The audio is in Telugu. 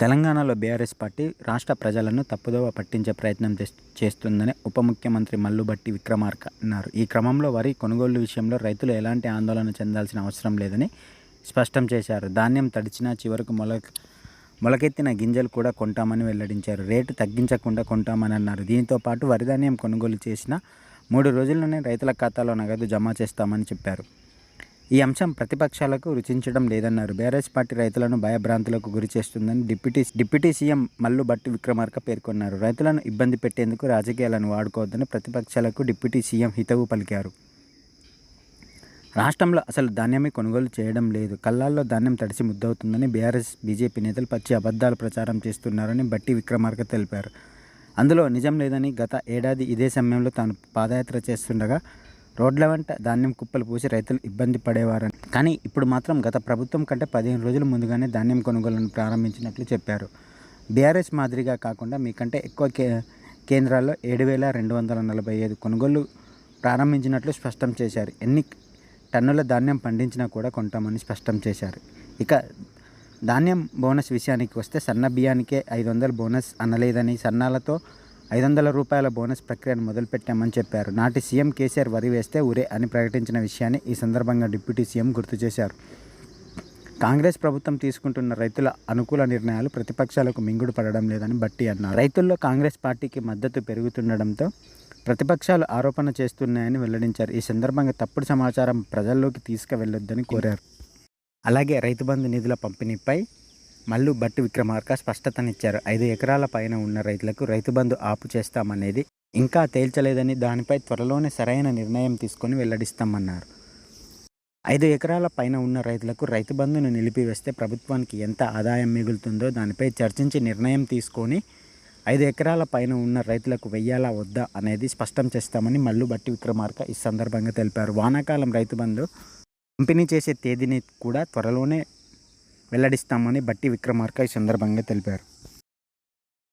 తెలంగాణలో బీఆర్ఎస్ పార్టీ రాష్ట్ర ప్రజలను తప్పుదోవ పట్టించే ప్రయత్నం చేస్తుందని ఉప ముఖ్యమంత్రి మల్లుబట్టి విక్రమార్క అన్నారు. ఈ క్రమంలో వరి కొనుగోలు విషయంలో రైతులు ఎలాంటి ఆందోళన చెందాల్సిన అవసరం లేదని స్పష్టం చేశారు. ధాన్యం తడిచినా చివరకు మొల మొలకెత్తిన గింజలు కూడా కొంటామని వెల్లడించారు. రేటు తగ్గించకుండా కొంటామని అన్నారు. దీంతో పాటు వరిధాన్యం కొనుగోలు చేసిన మూడు రోజుల్లోనే రైతుల ఖాతాలో నగదు జమ చేస్తామని చెప్పారు. ఈ అంశం ప్రతిపక్షాలకు రుచించడం లేదన్నారు. బీఆర్ఎస్ పార్టీ రైతులను భయభ్రాంతులకు గురి చేస్తుందని డిప్యూటీ డిప్యూటీ సీఎం మల్లు బట్టి విక్రమార్క పేర్కొన్నారు. రైతులను ఇబ్బంది పెట్టేందుకు రాజకీయాలను వాడుకోవద్దని ప్రతిపక్షాలకు డిప్యూటీ సీఎం హితవు పలికారు. రాష్ట్రంలో అసలు ధాన్యమే కొనుగోలు చేయడం లేదు. కళ్ళాల్లో ధాన్యం తడిసి ముద్దవుతుందని బీఆర్ఎస్ బీజేపీ నేతలు పచ్చి అబద్ధాలు ప్రచారం చేస్తున్నారని బట్టి విక్రమార్క తెలిపారు. అందులో నిజం లేదని గత ఏడాది ఇదే సమయంలో తాను పాదయాత్ర చేస్తుండగా రోడ్ల వెంట ధాన్యం కుప్పలు పూసి రైతులు ఇబ్బంది పడేవారని. కానీ ఇప్పుడు మాత్రం గత ప్రభుత్వం కంటే పదిహేను రోజుల ముందుగానే ధాన్యం కొనుగోలును ప్రారంభించినట్లు చెప్పారు. బీఆర్ఎస్ మాదిరిగా కాకుండా మీకంటే ఎక్కువ కే కేంద్రాల్లో ఏడు వేల రెండు వందల నలభై ఐదు కొనుగోలు ప్రారంభించినట్లు స్పష్టం చేశారు. ఎన్ని టన్నుల ధాన్యం పండించినా కూడా కొంటామని స్పష్టం చేశారు. ఇక ధాన్యం బోనస్ విషయానికి వస్తే సన్న బియ్యానికే ఐదు వందల బోనస్ అనలేదని సన్నాలతో ఐదు వందల రూపాయల బోనస్ ప్రక్రియను మొదలుపెట్టామని చెప్పారు. నాటి సీఎం కేసీఆర్ వరి వేస్తే ఉరే అని ప్రకటించిన విషయాన్ని ఈ సందర్భంగా డిప్యూటీ సీఎం గుర్తు చేశారు. కాంగ్రెస్ ప్రభుత్వం తీసుకుంటున్న రైతుల అనుకూల నిర్ణయాలు ప్రతిపక్షాలకు మింగుడు పడడం లేదని బట్టి అన్నారు. రైతుల్లో కాంగ్రెస్ పార్టీకి మద్దతు పెరుగుతుండడంతో ప్రతిపక్షాలు ఆరోపణ చేస్తున్నాయని వెల్లడించారు. ఈ సందర్భంగా తప్పుడు సమాచారం ప్రజల్లోకి తీసుకువెళ్ళొద్దని కోరారు. అలాగే రైతు బంధు నిధుల పంపిణీపై మల్లు బట్టి విక్రమార్క స్పష్టతనిచ్చారు. ఐదు ఎకరాల పైన ఉన్న రైతులకు రైతు బంధు ఆపు చేస్తామనేది ఇంకా తేల్చలేదని దానిపై త్వరలోనే సరైన నిర్ణయం తీసుకొని వెల్లడిస్తామన్నారు. ఐదు ఎకరాల పైన ఉన్న రైతులకు రైతు బంధును నిలిపివేస్తే ప్రభుత్వానికి ఎంత ఆదాయం మిగులుతుందో దానిపై చర్చించి నిర్ణయం తీసుకొని ఐదు ఎకరాల పైన ఉన్న రైతులకు వెయ్యాలా వద్దా అనేది స్పష్టం చేస్తామని మల్లు బట్టి విక్రమార్క ఈ సందర్భంగా తెలిపారు. వానాకాలం రైతు బంధు పంపిణీ చేసే తేదీని కూడా త్వరలోనే వెల్లడిస్తామని బట్టి విక్రమార్క ఈ సందర్భంగా తెలిపారు.